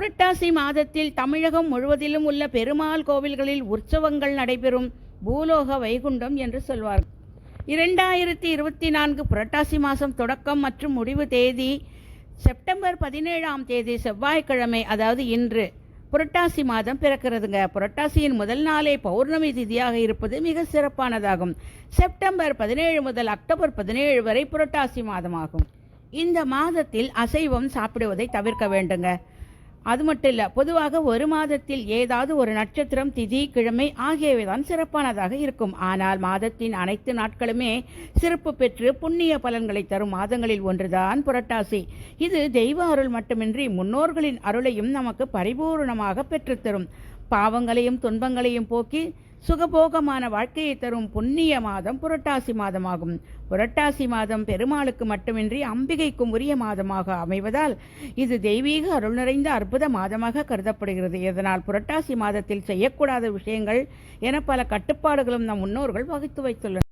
புரட்டாசி மாதத்தில் தமிழகம் முழுவதிலும் உள்ள பெருமாள் கோவில்களில் உற்சவங்கள் நடைபெறும் பூலோக வைகுண்டம் என்று சொல்வார்கள். இரண்டாயிரத்தி இருபத்தி நான்கு புரட்டாசி மாதம் தொடக்கம் மற்றும் முடிவு தேதி செப்டம்பர் பதினேழாம் தேதி செவ்வாய்க்கிழமை அதாவது இன்று புரட்டாசி மாதம் பிறக்கிறதுங்க. புரட்டாசியின் முதல் நாளே பௌர்ணமி திதியாக இருப்பது மிக சிறப்பானதாகும். செப்டம்பர் பதினேழு முதல் அக்டோபர் பதினேழு வரை புரட்டாசி மாதமாகும். இந்த மாதத்தில் அசைவம் சாப்பிடுவதை தவிர்க்க வேண்டுங்க. அது மட்டும் இல்லை பொதுவாக ஒரு மாதத்தில் ஏதாவது ஒரு நட்சத்திரம் திதி கிழமை ஆகியவை தான் சிறப்பானதாக இருக்கும். ஆனால் மாதத்தின் அனைத்து நாட்களுமே சிறப்பு பெற்று புண்ணிய பலன்களை தரும் மாதங்களில் ஒன்றுதான் புரட்டாசி. இது தெய்வ அருள் மட்டுமின்றி முன்னோர்களின் அருளையும் நமக்கு பரிபூரணமாக பெற்றுத்தரும். பாவங்களையும் துன்பங்களையும் போக்கி சுகபோகமான வாழ்க்கையை தரும் புண்ணிய மாதம் புரட்டாசி மாதமாகும். புரட்டாசி மாதம் பெருமாளுக்கு மட்டுமின்றி அம்பிகைக்கும் உரிய மாதமாக அமைவதால் இது தெய்வீக அருள் நிறைந்த அற்புத மாதமாக கருதப்படுகிறது. இதனால் புரட்டாசி மாதத்தில் செய்யக்கூடாத விஷயங்கள் என பல கட்டுப்பாடுகளும் நம் முன்னோர்கள் வகுத்து வைத்துள்ளனர்.